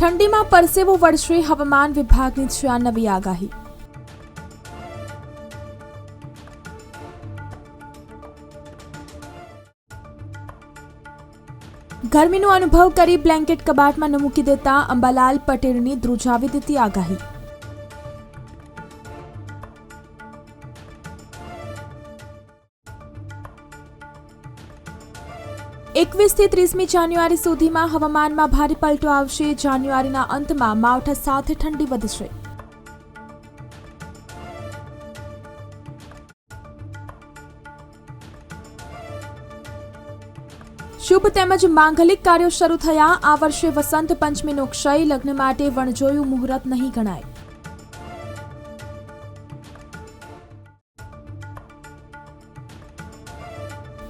ઠંડીમાં પરસેવો વળશે હવામાન વિભાગની છે આ નવી આગાહી. ગરમીનો અનુભવ કરી બ્લેન્કેટ કબાટમાં ન મૂકી દેતા અંબાલાલ પટેલની ધ્રુજાવી દીધી આગાહી. એકવીસથી ત્રીસમી જાન્યુઆરી સુધીમાં હવામાનમાં ભારે પલટો આવશે. જાન્યુઆરીના અંતમાં માવઠા સાથે ઠંડી વધશે. શુભ તેમજ માંગલિક કાર્યો શરૂ થયા. આ વર્ષે વસંત પંચમીનો ક્ષય, લગ્ન માટે વણજોયું મુહૂર્ત નહીં ગણાય.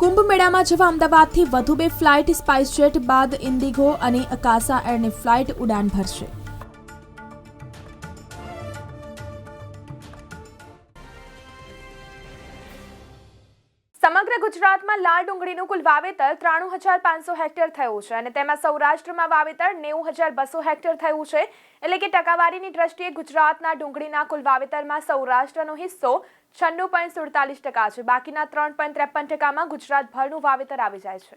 કુંભ મેળામાં જવા અમદાવાદથી વધુ બે ફ્લાઇટ સ્પાઇસજેટ બાદ ઇન્ડિગો અને અકાસા એરની ફ્લાઇટ ઉડાન ભરશે. સમગ્ર ગુજરાતમાં લાલ ડુંગળીનું કુલ વાવેતર ત્રાણું હજાર પાંચસો હેક્ટર થયું છે અને તેમાં સૌરાષ્ટ્રમાં વાવેતર નેવું હજાર બસો હેક્ટર થયું છે. એટલે કે ટકાવારીની દ્રષ્ટિએ ગુજરાતના ડુંગળીના કુલ વાવેતરમાં સૌરાષ્ટ્રનો હિસ્સો છન્નું પોઈન્ટ સુડતાલીસ ટકા છે. બાકીના ત્રણ પોઈન્ટ ત્રેપન ટકામાં ગુજરાતભરનું વાવેતર આવી જાય છે.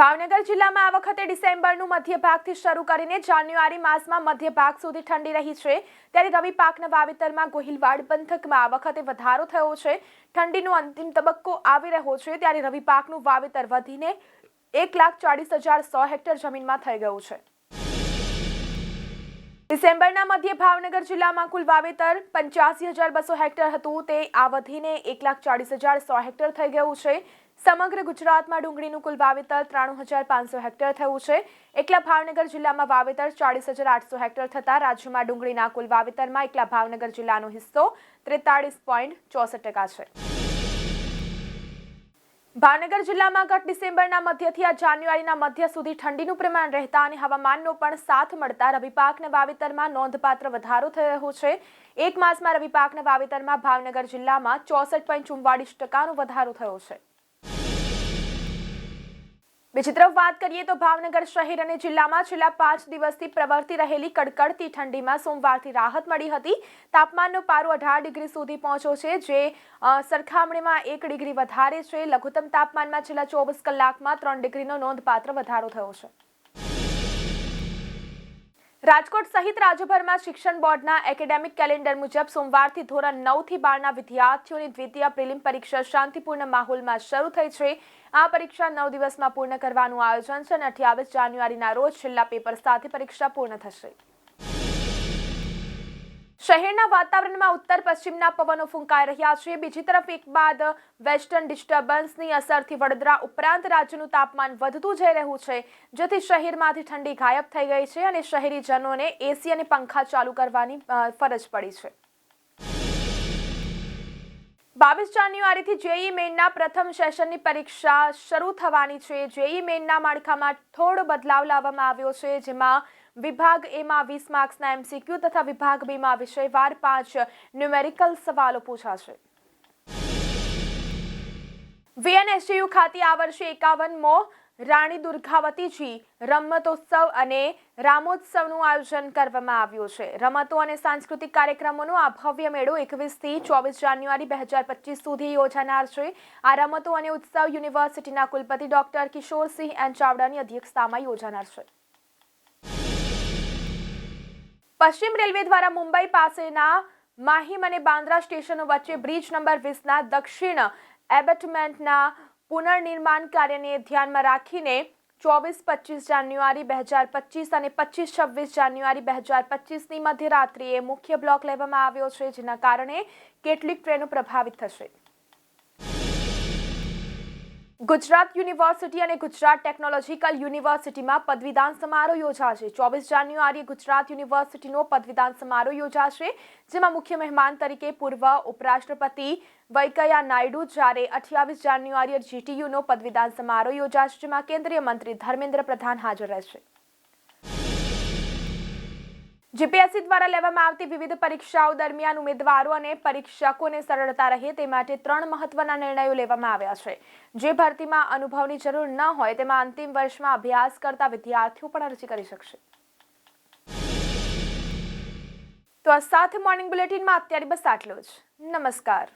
ભાવનગર જિલ્લામાં આ વખતે ડિસેમ્બરનું મધ્ય ભાગથી શરૂ કરીને જાન્યુઆરી માસમાં મધ્ય ભાગ સુધી ઠંડી રહી છે. ત્યારે રવિ પાકના વાવેતરમાં ગોહિલવાડ પંથકમાં આ વખતે વધારો થયો છે. ઠંડીનો અંતિમ તબક્કો આવી રહ્યો છે. ત્યારે રવિ પાકનું વાવેતર વધીને એક લાખ ચાળીસ હજાર સો હેક્ટર જમીનમાં થઈ ગયું છે. ડિસેમ્બરના મધ્યે ભાવનગર જિલ્લામાં કુલ વાવેતર પંચ્યાસી હજાર બસો હેક્ટર હતું. તે આ વધીને એક લાખ ચાળીસ હજાર સો હેક્ટર થઈ ગયું છે. સમગ્ર ગુજરાતમાં ડુંગળીનું કુલ વાવેતર ત્રાણું હજાર પાંચસો હેક્ટર થયું છે. એકલા ભાવનગર જિલ્લામાં વાવેતર ચાળીસ હજાર આઠસો હેક્ટર થતાં રાજ્યમાં ડુંગળીના કુલ વાવેતરમાં એકલા ભાવનગર જિલ્લાનો હિસ્સો ત્રેતાળીસ પોઈન્ટ ચોસઠ ટકા છે. ભાવનગર જિલ્લામાં ગત ડિસેમ્બરના મધ્યથી આ જાન્યુઆરીના મધ્ય સુધી ઠંડીનું પ્રમાણ રહેતા અને હવામાનનો પણ સાથ મળતા રવિ પાકના વાવેતરમાં નોંધપાત્ર વધારો થઈ રહ્યો છે. એક માસમાં રવિ પાકના વાવેતરમાં ભાવનગર જિલ્લામાં ચોસઠ પોઈન્ટ ચુમ્વાળીસ ટકાનો વધારો થયો છે. બીજી તરફ વાત કરીએ તો ભાવનગર શહેર અને જિલ્લામાં છેલ્લા પાંચ દિવસથી પ્રવર્તી રહેલી કડકડતી ઠંડીમાં સોમવારથી રાહત મળી હતી. તાપમાનનો પારો અઢાર ડિગ્રી સુધી પહોંચ્યો છે, જે સરખામણીમાં એક ડિગ્રી વધારે છે. લઘુત્તમ તાપમાનમાં છેલ્લા ચોવીસ કલાકમાં ત્રણ ડિગ્રીનો નોંધપાત્ર વધારો થયો છે. રાજકોટ સહિત રાજ્યભરમાં શિક્ષણ બોર્ડના એકેડેમિક કેલેન્ડર મુજબ સોમવારથી ધોરણ નવથી બારના વિદ્યાર્થીઓની દ્વિતીય પ્રિલિમ પરીક્ષા શાંતિપૂર્ણ માહોલમાં શરૂ થઈ છે. આ પરીક્ષા નવ દિવસમાં પૂર્ણ કરવાનું આયોજન છે અને અઠ્યાવીસ જાન્યુઆરીના રોજ છેલ્લા પેપર સાથે પરીક્ષા પૂર્ણ થશે. શહેરના વાતાવરણમાં ઉત્તર પશ્ચિમના પવનો ફૂંકાઈ રહ્યા છે. બીજી તરફ એક બાદ વેસ્ટર્ન ડિસ્ટર્બન્સની અસરથી વડોદરા ઉપરાંત રાજ્યનું તાપમાન વધતું જઈ રહ્યું છે, જેથી શહેરમાંથી ઠંડી ગાયબ થઈ ગઈ છે અને શહેરીજનોને એસી અને પંખા ચાલુ કરવાની ફરજ પડી છે. બાવીસ જાન્યુઆરીથી જેઈ મેઇનના પ્રથમ સેશનની પરીક્ષા શરૂ થવાની છે. જેઈ મેઇનના માળખામાં થોડો બદલાવ લાવવામાં આવ્યો છે, જેમાં વિભાગ એમાં વીસ માર્ક્સના એમસીક્યુ તથા વિભાગ બીમાં વિષયવાર પાંચ ન્યુમેરિકલ સવાલો પૂછાશે. વીએનએસજીયુ ખાતે આ વર્ષે એકાવનમો રાણી દુર્ગાવતીજી રમતોત્સવ અને રામોત્સવનું આયોજન કરવામાં આવ્યું છે. રમતો અને સાંસ્કૃતિક કાર્યક્રમોનો આ ભવ્ય મેળો એકવીસથી ચોવીસ જાન્યુઆરી બે હજાર પચીસ સુધી યોજાનાર છે. આ રમતો અને ઉત્સવ યુનિવર્સિટીના કુલપતિ ડોક્ટર કિશોરસિંહ એન ચાવડાની અધ્યક્ષતામાં યોજાનાર છે. પશ્ચિમ રેલવે દ્વારા મુંબઈ પાસેના માહિમ અને બાંદ્રા સ્ટેશનો વચ્ચે બ્રિજ નંબર વીસના દક્ષિણ એબેટમેન્ટના પુનર્નિર્માણ કાર્યને ધ્યાનમાં રાખીને ચોવીસ પચીસ જાન્યુઆરી બે હજાર પચીસ અને પચીસ છવ્વીસ જાન્યુઆરી બે હજાર પચીસની મધ્યરાત્રિએ મુખ્ય બ્લોક લેવામાં આવ્યો છે, જેના કારણે કેટલીક ટ્રેનો પ્રભાવિત થશે. ગુજરાત યુનિવર્સિટી અને ગુજરાત ટેકનોલોજીકલ યુનિવર્સિટીમાં પદવીદાન સમારોહ યોજાશે. ચોવીસ જાન્યુઆરીએ ગુજરાત યુનિવર્સિટીનો પદવીદાન સમારોહ યોજાશે, જેમાં મુખ્ય મહેમાન તરીકે પૂર્વ ઉપરાષ્ટ્રપતિ વૈકૈયા નાયડુ, જ્યારે અઠ્યાવીસ જાન્યુઆરીએ જીટીયુનો પદવીદાન સમારોહ યોજાશે, જેમાં કેન્દ્રીય મંત્રી ધર્મેન્દ્ર પ્રધાન હાજર રહેશે. જીપીએસસી દ્વારા લેવામાં આવતી વિવિધ પરીક્ષાઓ દરમિયાન ઉમેદવારો અને પરીક્ષકોને સરળતા રહે તે માટે ત્રણ મહત્વના નિર્ણયો લેવામાં આવ્યા છે. જે ભરતીમાં અનુભવની જરૂર ન હોય તેમાં અંતિમ વર્ષમાં અભ્યાસ કરતા વિદ્યાર્થીઓ પણ અરજી કરી શકશે. તો આ સાથે મોર્નિંગ બુલેટિનમાં અત્યારે બસ આટલું જ. નમસ્કાર.